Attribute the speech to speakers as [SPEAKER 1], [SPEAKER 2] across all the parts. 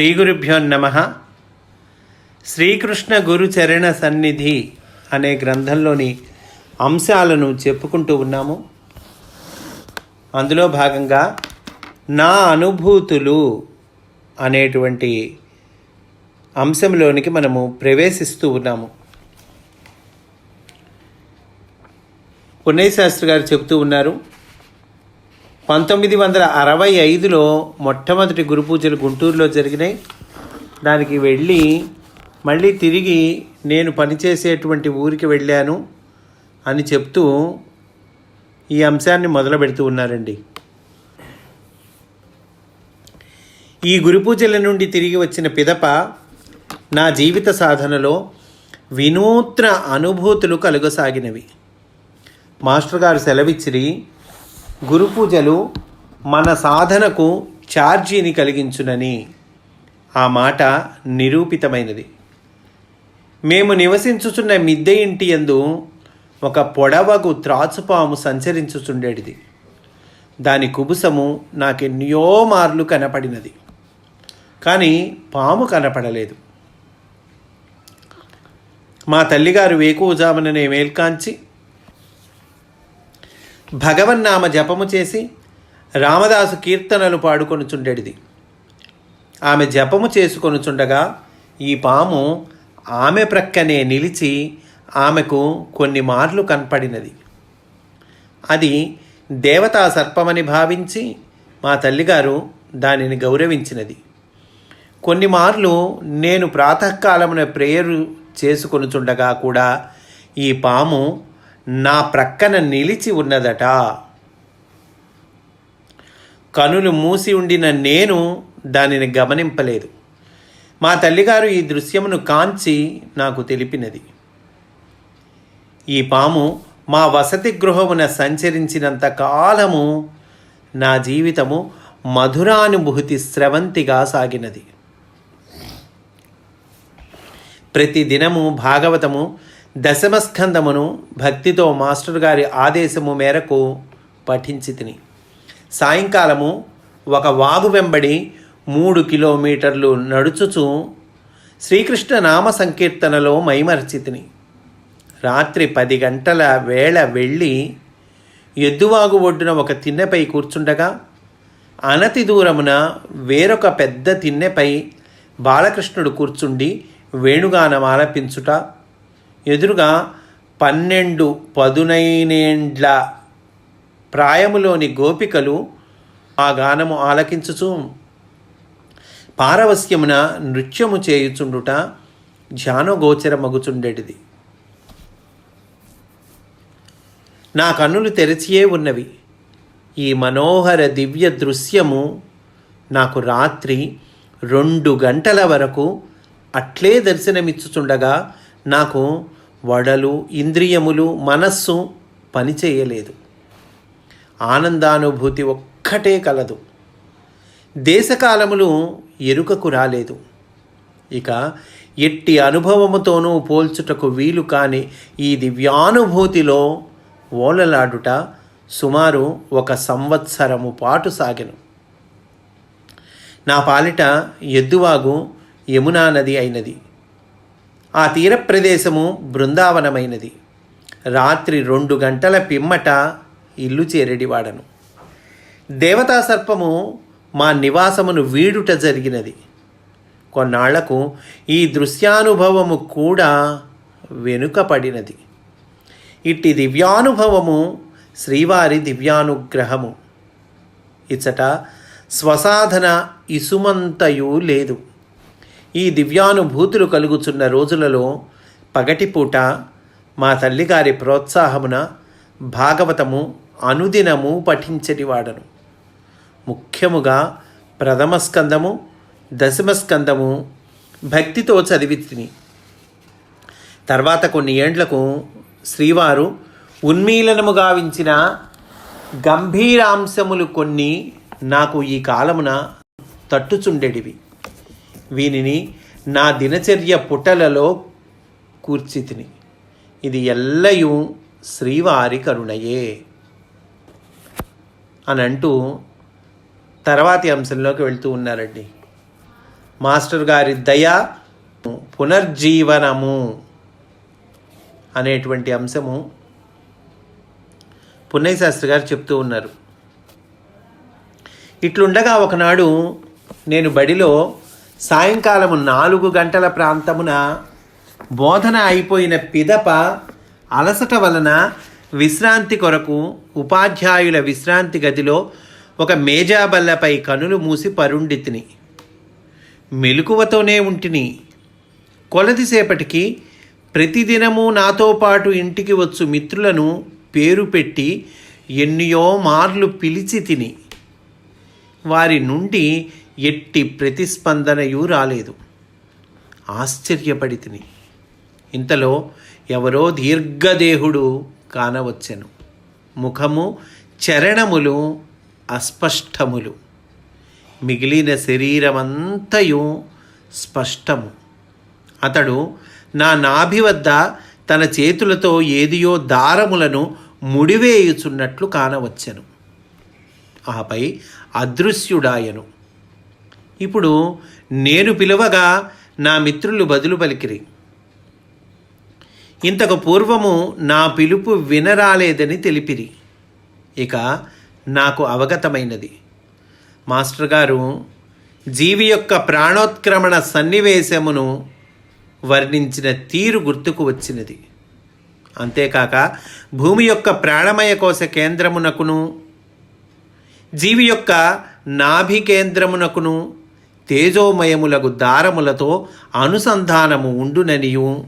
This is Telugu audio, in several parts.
[SPEAKER 1] శ్రీ గురుభ్యో నమ. శ్రీకృష్ణ గురు చరణ సన్నిధి అనే గ్రంథంలోని అంశాలను చెప్పుకుంటూ ఉన్నాము. అందులో భాగంగా నా అనుభూతులు అనేటువంటి అంశంలోనికి మనము ప్రవేశిస్తూ ఉన్నాము. పుణ్యశాస్త్రి శాస్త్రి గారు చెబుతూ ఉన్నారు పంతొమ్మిది వందల అరవై ఐదులో మొట్టమొదటి గురు పూజలు గుంటూరులో జరిగినాయి. దానికి వెళ్ళి మళ్ళీ తిరిగి నేను పనిచేసేటువంటి ఊరికి వెళ్ళాను అని చెప్తూ ఈ అంశాన్ని మొదలు పెడుతూ ఉన్నారండి. ఈ గురు పూజల నుండి తిరిగి వచ్చిన పిదప నా జీవిత సాధనలో వినూత్న అనుభూతులు కలుగసాగినవి. మాస్టర్ గారు సెలవిచ్చిరి గురు పూజలు మన సాధనకు ఛార్జీని కలిగించునని. ఆ మాట నిరూపితమైనది. మేము నివసించుచున్న మిద్దె ఇంటి యందు ఒక పొడవగు త్రాచుపాము సంచరించుచుండేటిది. దాని కుబుసము నాకెన్నో మార్లు కనపడినది. కానీ పాము కనపడలేదు. మా తల్లిగారు వేకువజాముననే మేల్కాంచి భగవన్నామ జపము చేసి రామదాసు కీర్తనలు పాడుకొనుచుండెడిది. ఆమె జపము చేసుకొనుచుండగా ఈ పాము ఆమె ప్రక్కనే నిలిచి ఆమెకు కొన్ని మార్లు కనపడినది. అది దేవతా సర్పమని భావించి మా తల్లిగారు దానిని గౌరవించినది. కొన్ని మార్లు నేను ప్రాతకాలమున ప్రేయరు చేసుకొనుచుండగా కూడా ఈ పాము నా ప్రక్కన నిలిచి ఉన్నదట. కనులు మూసి ఉండిన నేను దానిని గమనింపలేదు. మా తల్లిగారు ఈ దృశ్యమును కాంచి నాకు తెలిపినది. ఈ పాము మా వసతి గృహమున సంచరించినంత కాలము నా జీవితము మధురానుభూతి స్రవంతిగా సాగినది. ప్రతి దినము భాగవతము దశమస్కందమును భక్తితో మాస్టర్ గారి ఆదేశము మేరకు పఠించి తిని. సాయంకాలము ఒక వాగు వెంబడి మూడు కిలోమీటర్లు నడుచుచు శ్రీకృష్ణ నామ సంకీర్తనలో మైమరచితిని రాత్రి పది గంటల వేళ వెళ్ళి ఎద్దువాగు ఒడ్డున ఒక తిన్నెపై కూర్చుండగా అనతి దూరమున వేరొక పెద్ద తిన్నెపై బాలకృష్ణుడు కూర్చుండి వేణుగానం ఆలపించుట ఎదురుగా పన్నెండు పదునైనేండ్ల ప్రాయములోని గోపికలు ఆ గానము ఆలకించుచు పారవస్యమున నృత్యము చేయుచుండుట ధ్యానగోచరమగుచుండేటిది. నా కన్నులు తెరిచియే ఉన్నవి. ఈ మనోహర దివ్య దృశ్యము నాకు రాత్రి రెండు గంటల వరకు అట్లే దర్శనమిచ్చుచుండగా నాకు వడలు ఇంద్రియములు మనస్సు పనిచేయలేదు ఆనందానుభూతి ఒక్కటే కలదు. దేశకాలములు ఎరుకకు రాలేదు. ఇక ఎట్టి అనుభవముతోనూ పోల్చుటకు వీలు కాని ఈ దివ్యానుభూతిలో ఓలలాడుట సుమారు ఒక సంవత్సరము పాటు సాగెను. నా పాలిట ఎద్దువాగు యమునా నది అయినది. ఆ తీర ప్రదేశము బృందావనమైనది. రాత్రి రెండు గంటల పిమ్మట ఇల్లు చేరెడివాడను. దేవతా సర్పము మా నివాసమును వీడుట జరిగినది. కొన్నాళ్ళకు ఈ దృశ్యానుభవము కూడా వెనుకపడినది. ఇట్టి దివ్యానుభవము శ్రీవారి దివ్యానుగ్రహము. ఇచ్చట స్వసాధన ఇసుమంతయు లేదు. ఈ దివ్యానుభూతులు కలుగుచున్న రోజులలో పగటిపూట మా తల్లిగారి ప్రోత్సాహమున భాగవతము అనుదినము పఠించనివాడను ముఖ్యముగా ప్రథమ స్కందము దశమ స్కందము భక్తితో చదివి తిని తర్వాత కొన్ని ఏండ్లకు శ్రీవారు ఉన్మీలనము గావించిన గంభీరాంశములు కొన్ని నాకు ఈ కాలమున తట్టుచుండెడివి. వీనిని నా దినచర్య పుటలలో కూర్చితిని. ఇది ఎల్లయూ శ్రీవారి కరుణయే. అని అంటూ తర్వాతి అంశంలోకి వెళ్తూ ఉన్నారండి. మాస్టర్ గారి దయ పునర్జీవనము అనేటువంటి అంశము పున్నయ్య శాస్త్రి గారు చెప్తూ ఉన్నారు. ఇట్లుండగా ఒకనాడు నేను బడిలో సాయంకాలము నాలుగు గంటల ప్రాంతమున బోధన అయిపోయిన పిదప అలసట వలన విశ్రాంతి కొరకు ఉపాధ్యాయుల విశ్రాంతి గదిలో ఒక మేజాబల్లపై కనులు మూసి పరుండితిని. మెలకువతోనే ఉంటిని. కొలదిసేపటికి ప్రతిదినము నాతో పాటు ఇంటికి వచ్చు మిత్రులను పేరు పెట్టి ఎన్నియో మార్లు పిలిచి తిని. వారి నుండి ఎట్టి ప్రతిస్పందనయూ రాలేదు. ఆశ్చర్యపడి తిని. ఇంతలో ఎవరో దీర్ఘదేహుడు కానవచ్చెను. ముఖము చరణములు అస్పష్టములు. మిగిలిన శరీరమంతయు స్పష్టము. అతడు నా నాభి వద్ద తన చేతులతో ఏదియో దారములను ముడివేయుచున్నట్లు కానవచ్చెను. ఆపై అదృశ్యుడాయను. ఇప్పుడు నేను పిలువగా నా మిత్రులు బదులు పలికిరి. ఇంతకు పూర్వము నా పిలుపు వినరాలేదని తెలిపిరి. ఇక నాకు అవగతమైనది. మాస్టర్ గారు జీవి యొక్క ప్రాణోత్క్రమణ సన్నివేశమును వర్ణించిన తీరు గుర్తుకు వచ్చినది. అంతేకాక భూమి యొక్క ప్రాణమయ కోశ కేంద్రమునకును జీవి యొక్క నాభి కేంద్రమునకును తేజోమయములకు దారములతో అనుసంధానము ఉండుననియు.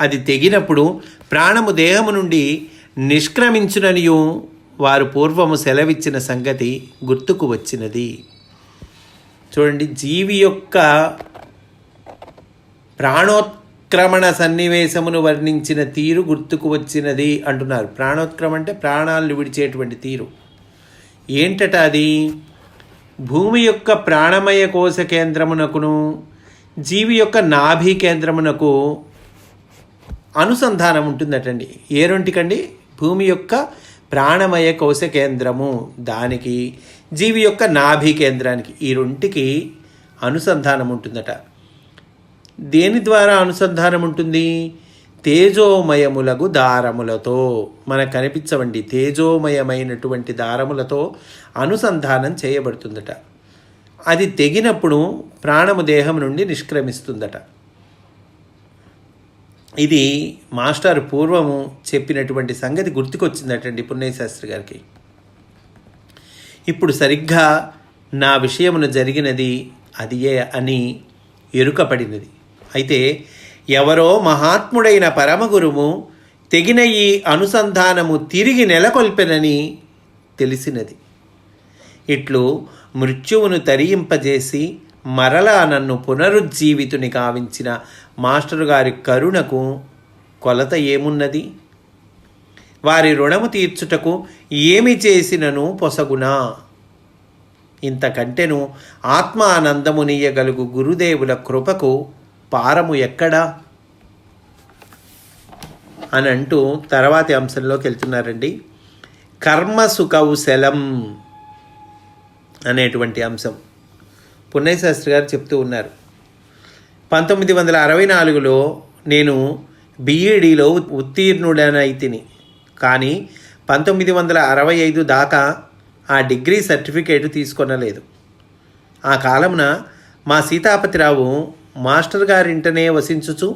[SPEAKER 1] అది తెగినప్పుడు ప్రాణము దేహము నుండి నిష్క్రమించుననియు. వారు పూర్వము సెలవిచ్చిన సంగతి గుర్తుకు వచ్చినది. చూడండి జీవి యొక్క ప్రాణోత్క్రమణ సన్నివేశమును వర్ణించిన తీరు గుర్తుకు వచ్చినది అంటున్నారు. ప్రాణోత్క్రమణ అంటే ప్రాణాలను విడిచేటువంటి తీరు. ఏంటట అది? భూమి యొక్క ప్రాణమయ కోశ కేంద్రమునకును జీవి యొక్క నాభి కేంద్రమునకు అనుసంధానం ఉంటుందటండి. ఏ రెంటికండి? భూమి యొక్క ప్రాణమయ కోశ కేంద్రము దానికి జీవి యొక్క నాభి కేంద్రానికి ఈ రెంటికి అనుసంధానం ఉంటుందట. దేని ద్వారా అనుసంధానం ఉంటుంది? తేజోమయములగు దారములతో మనకు కనిపించవండి. తేజోమయమైనటువంటి దారములతో అనుసంధానం చేయబడుతుందట. అది తెగినప్పుడు ప్రాణము దేహం నుండి నిష్క్రమిస్తుందట. ఇది మాస్టర్ పూర్వము చెప్పినటువంటి సంగతి గుర్తుకొచ్చిందటండి పున్నయ్య శాస్త్రి గారికి. ఇప్పుడు సరిగ్గా నా విషయమును జరిగినది అదియే అని ఎరుకపడినది. అయితే ఎవరో మహాత్ముడైన పరమగురుము తెగిన ఈ అనుసంధానము తిరిగి నెలకొల్పెనని తెలిసినది. ఇట్లు మృత్యువును తరియింపజేసి మరలా నన్ను పునరుజ్జీవితుని కావించిన మాస్టరు గారి కరుణకు కొలత ఏమున్నది? వారి రుణము తీర్చుటకు ఏమి చేసినను పొసగునా? ఇంతకంటెను ఆత్మానందమునియగలుగు గురుదేవుల కృపకు పారము ఎక్కడా? అని అంటూ తర్వాతి అంశంలోకి వెళ్తున్నారండి. కర్మ సుకౌశలం అనేటువంటి అంశం. పుణ్యశాస్త్రి గారు చెప్తూ ఉన్నారు. పంతొమ్మిది వందల అరవై నాలుగులో నేను బీఈడీలో ఉత్తీర్ణుడనైతిని. కానీ పంతొమ్మిది వందల అరవై ఐదు దాకా ఆ డిగ్రీ సర్టిఫికేట్ తీసుకొనలేదు. ఆ కాలమున మా సీతాపతిరావు మాస్టర్ గారింటనే వసించుచు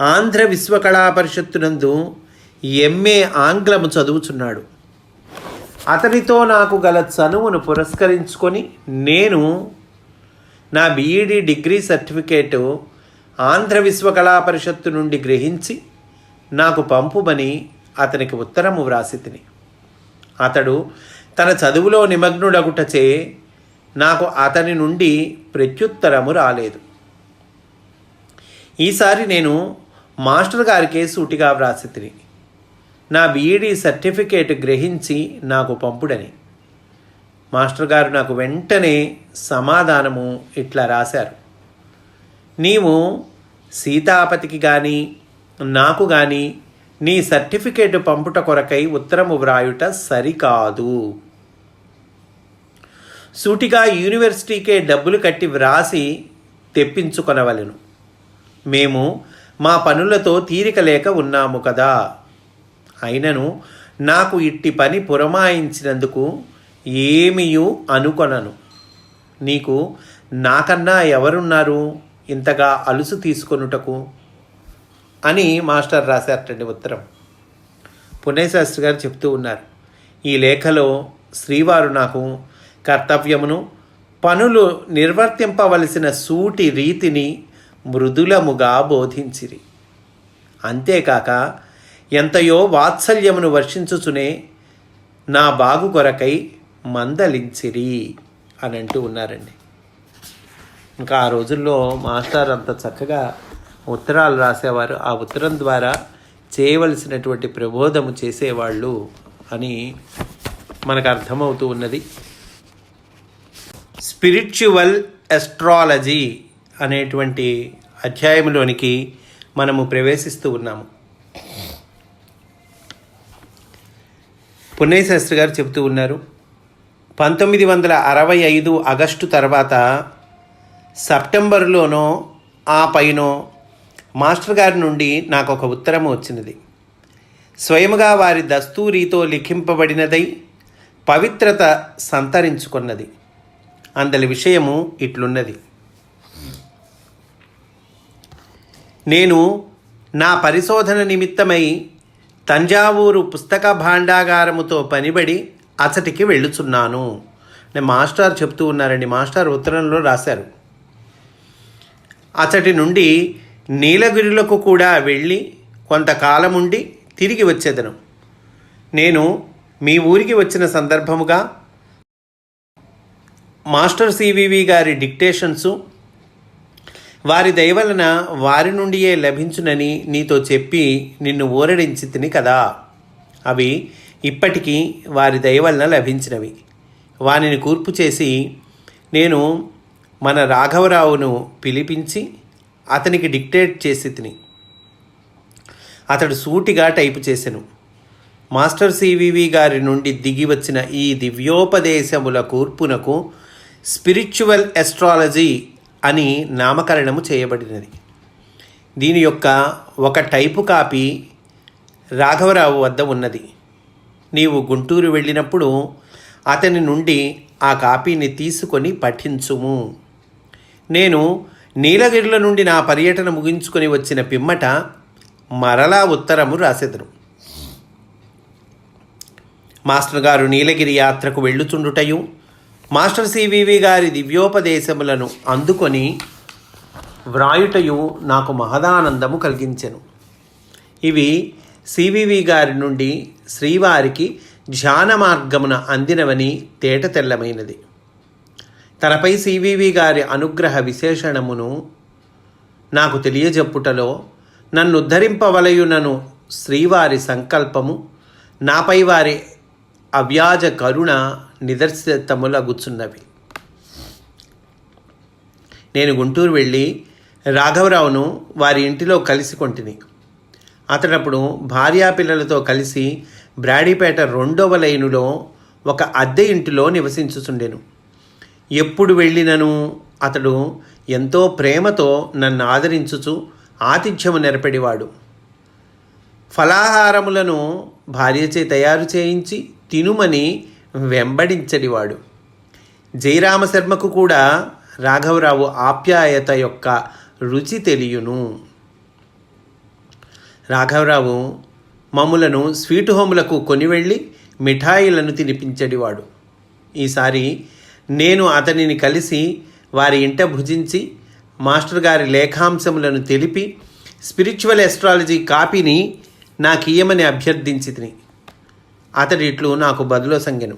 [SPEAKER 1] ఆంధ్ర విశ్వకళా పరిషత్తునందు ఎంఏ ఆంగ్లము చదువుచున్నాడు. అతనితో నాకు గల చనువును పురస్కరించుకొని నేను నా BEd degree certificate Andhra Viswakala Parishat నుండి గ్రహించి నాకు పంపుమని అతనికి ఉత్తరము వ్రాసి తిని అతడు తన చదువులో నిమగ్నుడగుటచే నాకు అతని నుండి ప్రత్యుత్తరము రాలేదు. ఈసారి నేను మాస్టర్ గారికే సూటిగా వ్రాసితిని. నా బీఈడీ సర్టిఫికేట్ గ్రహించి నాకు పంపుడని. మాస్టర్ గారు నాకు వెంటనే సమాధానము ఇట్లా రాశారు. నీవు సీతాపతికి కానీ నాకు కానీ నీ సర్టిఫికేట్ పంపుట కొరకై ఉత్తరము వ్రాయుట సరికాదు. సూటిగా యూనివర్సిటీకే డబ్బులు కట్టి వ్రాసి తెప్పించుకొనవలెను. మేము మా పనులతో తీరిక లేక ఉన్నాము కదా. అయినను నాకు ఇట్టి పని పురమాయించినందుకు ఏమీయూ అనుకొనను. నీకు నాకన్నా ఎవరున్నారు? ఇంతగా అలుసు తీసుకొనుటకు? అని మాస్టర్ రాశారటండి ఉత్తరం. పుణ్యశాస్త్రి గారు చెప్తూ ఉన్నారు. ఈ లేఖలో శ్రీవారు నాకు కర్తవ్యమును పనులు నిర్వర్తింపవలసిన సూటి రీతిని మృదులముగా బోధించిరి అంతేకాక ఎంతయో వాత్సల్యమును వర్షించుచునే నా బాగు కొరకై మందలించిరి అని అంటూ ఉన్నారండి. ఇంకా ఆ రోజుల్లో మాస్టర్ అంత చక్కగా ఉత్తరాలు రాసేవారు. ఆ ఉత్తరం ద్వారా చేయవలసినటువంటి ప్రబోధము చేసేవాళ్ళు అని మనకు అర్థమవుతూ ఉన్నది. స్పిరిచువల్ ఎస్ట్రాలజీ అనేటువంటి అధ్యాయంలోనికి మనము ప్రవేశిస్తూ ఉన్నాము. పుణ్యశాస్త్రి గారు చెబుతూ ఉన్నారు పంతొమ్మిది వందల అరవై ఐదు ఆగస్టు తర్వాత సెప్టెంబర్లోనో ఆ పైనో మాస్టర్ గారి నుండి నాకు ఒక ఉత్తరం వచ్చినది. స్వయముగా వారి దస్తూరితో లిఖింపబడినదై పవిత్రత సంతరించుకున్నది. అందలి విషయము ఇట్లున్నది. నేను నా పరిశోధన నిమిత్తమై తంజావూరు పుస్తక భాండాగారముతో పనిబడి అసటికి వెళ్ళుచున్నాను. నేను మాస్టర్ చెప్తూ ఉన్నారండి. మాస్టర్ ఉత్తరంలో రాశారు. అచటి నుండి నీలగిరులకు కూడా వెళ్ళి కొంతకాలం ఉండి తిరిగి వచ్చేదను. నేను మీ ఊరికి వచ్చిన సందర్భముగా మాస్టర్ సివివి గారి డిక్టేషన్సు వారి దయవలన వారి నుండియే లభించునని నీతో చెప్పి నిన్ను ఊరడించి తిని కదా. అవి ఇప్పటికీ వారి దయవలన లభించినవి. వానిని కూర్పు చేసి నేను మన రాఘవరావును పిలిపించి అతనికి డిక్టేట్ చేసి తిని అతడు సూటిగా టైపు చేసెను. మాస్టర్ సివివి గారి నుండి దిగి వచ్చిన ఈ దివ్యోపదేశముల కూర్పునకు స్పిరిచువల్ ఎస్ట్రాలజీ అని నామకరణము చేయబడినది. దీని యొక్క ఒక టైపు కాపీ రాఘవరావు వద్ద ఉన్నది. నీవు గుంటూరు వెళ్ళినప్పుడు అతని నుండి ఆ కాపీని తీసుకొని పఠించుము. నేను నీలగిరిల నుండి నా పర్యటన ముగించుకొని వచ్చిన పిమ్మట మరలా ఉత్తరము రాసెదను మాస్టర్ గారు నీలగిరి యాత్రకు వెళ్ళుచుండుటయు మాస్టర్ సివివి గారి దివ్యోపదేశములను అందుకొని వ్రాయుటయు నాకు మహదానందము కలిగించెను. ఇవి సివివి గారి నుండి శ్రీవారికి ధ్యాన మార్గమున అందినవని తేట తెల్లమైనది. తనపై సివివి గారి అనుగ్రహ విశేషణమును నాకు తెలియజెప్పుటలో నన్ను ఉద్ధరింపవలయునను శ్రీవారి సంకల్పము నాపై వారి అవ్యాజ కరుణ నిదర్శితములగుచున్నవి నేను గుంటూరు వెళ్ళి రాఘవరావును వారి ఇంటిలో కలిసి కొంటిని. అతడప్పుడు భార్యాపిల్లలతో కలిసి బ్రాడీపేట రెండవ లైనులో ఒక అద్దె ఇంటిలో నివసించుచుండెను. ఎప్పుడు వెళ్ళినను అతడు ఎంతో ప్రేమతో నన్ను ఆదరించుచు ఆతిథ్యము నెరపెడివాడు. ఫలాహారములను భార్యచే తయారు చేయించి తినుమని వెంబడించడివాడు జయరామశర్మకు కూడా రాఘవరావు ఆప్యాయత యొక్క రుచి తెలియను. రాఘవరావు మమ్ములను స్వీట్ హోములకు కొనివెళ్ళి మిఠాయిలను తినిపించడివాడు ఈసారి నేను అతనిని కలిసి వారి ఇంట భుజించి మాస్టర్ గారి లేఖాంశములను తెలిపి స్పిరిచువల్ ఎస్ట్రాలజీ కాపీని నాకు ఇయ్యమని అభ్యర్థించి తిని అతడి ఇట్లు నాకు బదులో సంగెను.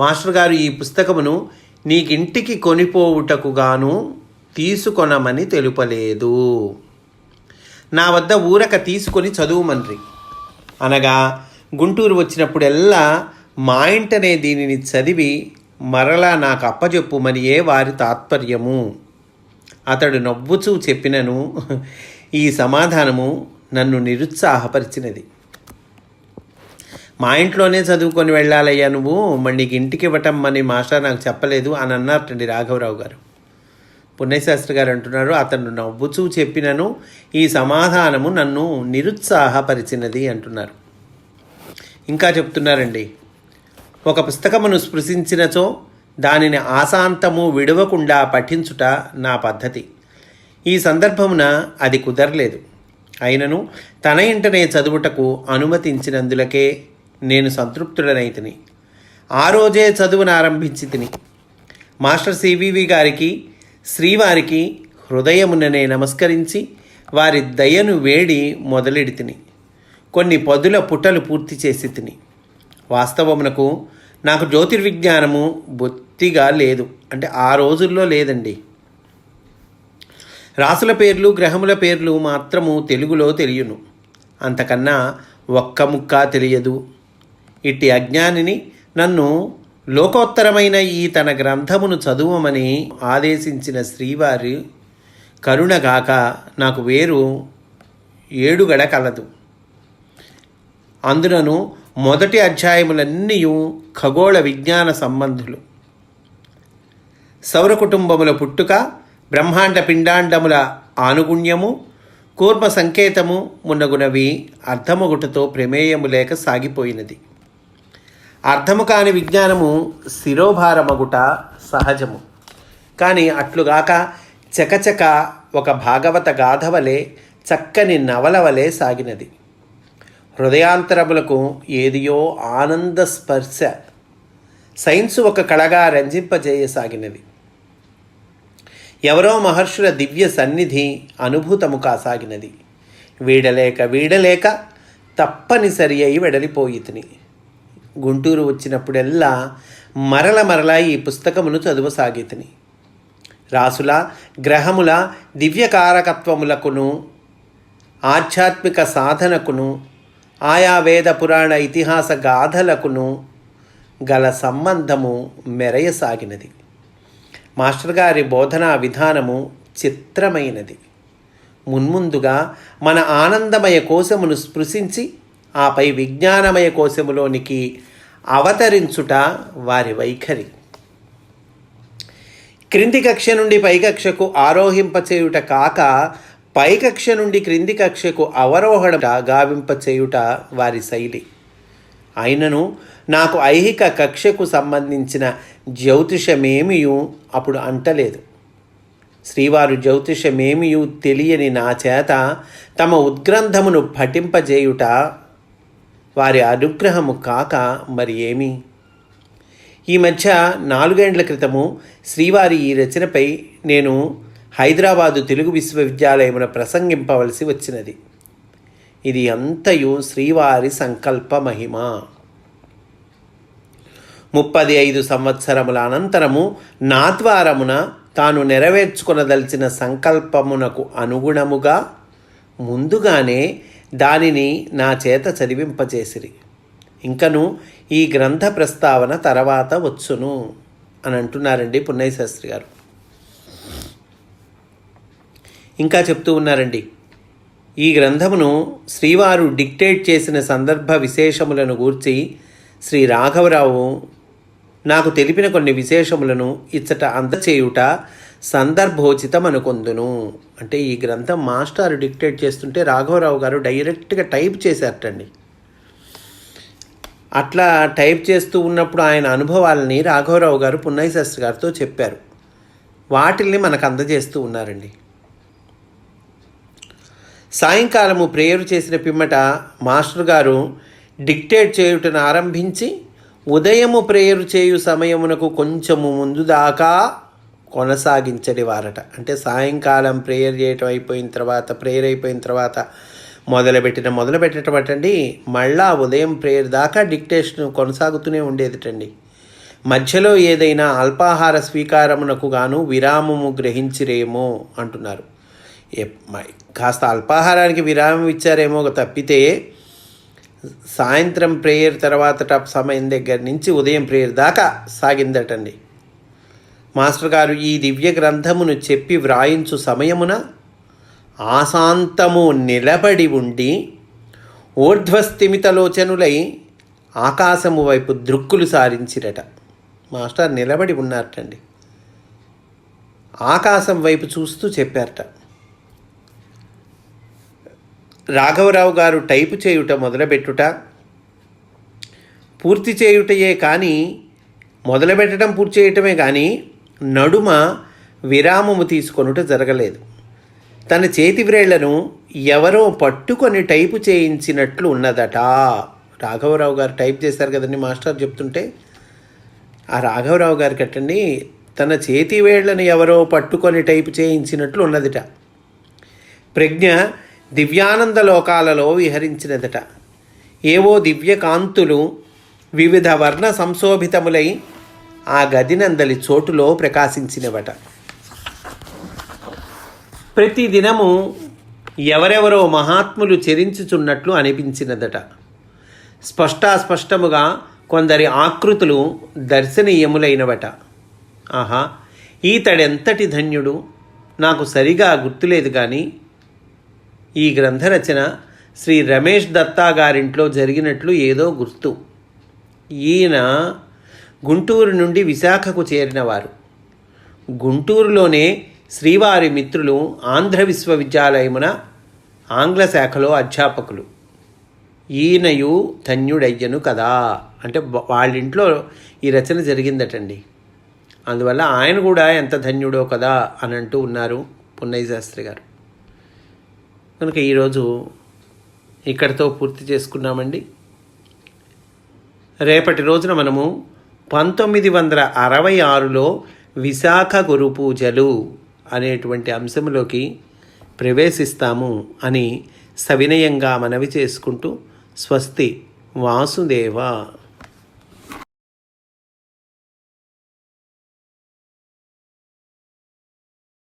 [SPEAKER 1] మాస్టర్ గారు ఈ పుస్తకమును నీకింటికి కొనిపోవుటకు గాను తీసుకొనమని తెలుపలేదు. నా వద్ద ఊరక తీసుకొని చదువుమన్రి అనగా గుంటూరు వచ్చినప్పుడెల్లా మా ఇంటనే దీనిని చదివి మరలా నాకు అప్పజెప్పుమనియే వారి తాత్పర్యము. అతడు నవ్వుచూ చెప్పినను ఈ సమాధానము నన్ను నిరుత్సాహపరిచినది. మా ఇంట్లోనే చదువుకొని వెళ్ళాలయ్యా నువ్వు మళ్ళీ నీకు ఇంటికి ఇవ్వటం అని మాస్టర్ నాకు చెప్పలేదు అని అన్నారటండి రాఘవరావు గారు. పుణ్యశాస్త్రి గారు అంటున్నారు అతను నవ్వుచూ చెప్పినను ఈ సమాధానము నన్ను నిరుత్సాహపరిచినది అంటున్నారు. ఇంకా చెప్తున్నారండి ఒక పుస్తకమును స్పృశించినచో దానిని ఆశాంతము విడవకుండా పఠించుట నా పద్ధతి. ఈ సందర్భమున అది కుదరలేదు. అయినను తన ఇంటనే చదువుటకు అనుమతించినందులకే నేను సంతృప్తుడనైతిని. ఆ రోజే చదువును ఆరంభించి తిని. మాస్టర్ సివివి గారికి శ్రీవారికి హృదయముననే నమస్కరించి వారి దయను వేడి మొదలెడి తిని. కొన్ని పదుల పుటలు పూర్తి చేసి తిని. వాస్తవమునకు నాకు జ్యోతిర్విజ్ఞానము బొత్తిగా లేదు. అంటే ఆ రోజుల్లో లేదండి. రాసుల పేర్లు గ్రహముల పేర్లు మాత్రము తెలుగులో తెలియను. అంతకన్నా ఒక్క ముక్క తెలియదు. ఇట్టి అజ్ఞానిని నన్ను లోకోత్తరమైన ఈ తన గ్రంథమును చదువమని ఆదేశించిన శ్రీవారి కరుణగాక నాకు వేరు ఏడుగడ కలదు. అందునను మొదటి అధ్యాయములన్నీ ఖగోళ విజ్ఞాన సంబంధులు. సౌర కుటుంబముల పుట్టుక బ్రహ్మాండ పిండాండముల ఆనుగుణ్యము కూర్మ సంకేతము మున్నగునవి అర్థమొగుటతో ప్రమేయము లేక సాగిపోయినది. అర్థము కాని విజ్ఞానము శిరోభారమగుట సహజము. కానీ అట్లుగాక చకచక ఒక భాగవత గాథవలే చక్కని నవల వలె సాగినది. హృదయాంతరములకు ఏదియో ఆనంద స్పర్శ సైన్స్ ఒక కళగా రంజింపజేయసాగినది ఎవరో మహర్షుల దివ్య సన్నిధి అనుభూతము కాసాగినది. వీడలేక వీడలేక తప్పనిసరి అయి వెడలిపోయితిని. గుంటూరు వచ్చినప్పుడెల్లా మరల మరల ఈ పుస్తకమును చదువసాగితిని. రాసుల గ్రహముల దివ్యకారకత్వములకును ఆధ్యాత్మిక సాధనకును ఆయా వేద పురాణ ఇతిహాస గాథలకును గల సంబంధము మెరయసాగినది. మాస్టర్ గారి బోధనా విధానము చిత్రమైనది. మున్ముందుగా మన ఆనందమయ కోశమును స్పృశించి ఆపై విజ్ఞానమయ కోశములోనికి అవతరించుట వారి వైఖరి. క్రింది కక్ష నుండి పైకక్షకు ఆరోహింపచేయుట కాక పైకక్ష నుండి క్రింది కక్షకు అవరోహణ గావింపచేయుట వారి శైలి. అయినను నాకు ఐహిక కక్షకు సంబంధించిన జ్యోతిషమేమియు అప్పుడు అంటలేదు. శ్రీవారు జ్యోతిషమేమియు తెలియని నా చేత తమ ఉద్గ్రంథమును పఠింపజేయుట వారి అనుగ్రహము కాక మరి ఏమి? ఈ మధ్య నాలుగేండ్ల క్రితము శ్రీవారి ఈ రచనపై నేను హైదరాబాదు తెలుగు విశ్వవిద్యాలయమున ప్రసంగింపవలసి వచ్చినది. ఇది అంతయు శ్రీవారి సంకల్ప మహిమ. ముప్పది ఐదు సంవత్సరముల అనంతరము నా ద్వారమున తాను నెరవేర్చుకునదలిచిన సంకల్పమునకు అనుగుణముగా ముందుగానే దానిని నా చేత చదివింపచేసిరి. ఇంకను ఈ గ్రంథ ప్రస్తావన తర్వాత వచ్చును అని అంటున్నారండి పున్నయ్య శాస్త్రి గారు. ఇంకా చెప్తూ ఉన్నారండి ఈ గ్రంథమును శ్రీవారు డిక్టేట్ చేసిన సందర్భ విశేషములను గూర్చి శ్రీ రాఘవరావు నాకు తెలిపిన కొన్ని విశేషములను ఇచ్చట అందచేయుట సందర్భోచితం అనుకొందును. అంటే ఈ గ్రంథం మాస్టర్ డిక్టేట్ చేస్తుంటే రాఘవరావు గారు డైరెక్ట్గా టైప్ చేశారటండి. అట్లా టైప్ చేస్తూ ఉన్నప్పుడు ఆయన అనుభవాలని రాఘవరావు గారు పున్నయ్య శాస్త్రి గారితో చెప్పారు. వాటిల్ని మనకు అందజేస్తూ ఉన్నారండి. సాయంకాలము ప్రేయర్ చేసిన పిమ్మట మాస్టర్ గారు డిక్టేట్ చేయుటను ఆరంభించి ఉదయము ప్రేయరు చేయు సమయమునకు కొంచెము ముందు దాకా కొనసాగించడి వారట అంటే సాయంకాలం ప్రేయర్ చేయటం అయిపోయిన తర్వాత ప్రేయర్ అయిపోయిన తర్వాత మొదలుపెట్టిన మొదలుపెట్టేటండి మళ్ళా ఉదయం ప్రేయర్ దాకా డిక్టేషన్ కొనసాగుతూనే ఉండేదిటండి. మధ్యలో ఏదైనా అల్పాహార స్వీకారమునకు గాను విరామము గ్రహించిరేమో అంటున్నారు. కాస్త అల్పాహారానికి విరామం ఇచ్చారేమో తప్పితే సాయంత్రం ప్రేయర్ తర్వాత సమయం దగ్గర నుంచి ఉదయం ప్రేయర్ దాకా సాగిందటండి. మాస్టర్ గారు ఈ దివ్య గ్రంథమును చెప్పి వ్రాయించు సమయమున ఆశాంతము నిలబడి ఉండి ఊర్ధ్వస్థిమితలోచనులై ఆకాశము వైపు దృక్కులు సారించిరట. మాస్టర్ నిలబడి ఉన్నారటండి. ఆకాశం వైపు చూస్తూ చెప్పారట. రాఘవరావు గారు టైపు చేయుట మొదలుపెట్టుట పూర్తి చేయుటయే కానీ మొదలుపెట్టడం పూర్తి చేయటమే కానీ నడుమ విరామము తీసుకొనుట జరగలేదు. తన చేతి వ్రేళ్ళను ఎవరో పట్టుకొని టైపు చేయించినట్లు ఉన్నదట. రాఘవరావు గారు టైప్ చేశారు కదండి మాస్టర్ చెప్తుంటే. ఆ రాఘవరావు గారు కట్టండి తన చేతి వేళ్ళను ఎవరో పట్టుకొని టైపు చేయించినట్లు ఉన్నదిట. ప్రజ్ఞ దివ్యానంద లోకాలలో విహరించినదట. ఏవో దివ్య కాంతులు వివిధ వర్ణ సంశోభితములై ఆ గదినందలి చోటులో ప్రకాశించినవట. ప్రతి దినము ఎవరెవరో మహాత్ములు చెరించుచున్నట్లు అనిపించినదట. స్పష్టాస్పష్టముగా కొందరి ఆకృతులు దర్శనీయములైనవట. ఆహా ఈతడెంతటి ధన్యుడు? నాకు సరిగా గుర్తులేదు కానీ ఈ గ్రంథరచన శ్రీ రమేష్ దత్తా గారింట్లో జరిగినట్లు ఏదో గుర్తు. ఈయన గుంటూరు నుండి విశాఖకు చేరినవారు. గుంటూరులోనే శ్రీవారి మిత్రులు ఆంధ్ర విశ్వవిద్యాలయమున ఆంగ్ల శాఖలో అధ్యాపకులు. ఈయనయు ధన్యుడయ్యను కదా. అంటే వాళ్ళింట్లో వాళ్ళ ఇంట్లో ఈ రచన జరిగిందటండి. అందువల్ల ఆయన కూడా ఎంత ధన్యుడో కదా అని అంటూ ఉన్నారు పున్నయ్య శాస్త్రి గారు. కనుక ఈరోజు ఇక్కడితో పూర్తి చేసుకున్నామండి. రేపటి రోజున మనము పంతొమ్మిది వందల అరవై ఆరులో విశాఖ గురు పూజలు అనేటువంటి అంశంలోకి ప్రవేశిస్తాము అని సవినయంగా మనవి చేసుకుంటూ స్వస్తి వాసుదేవ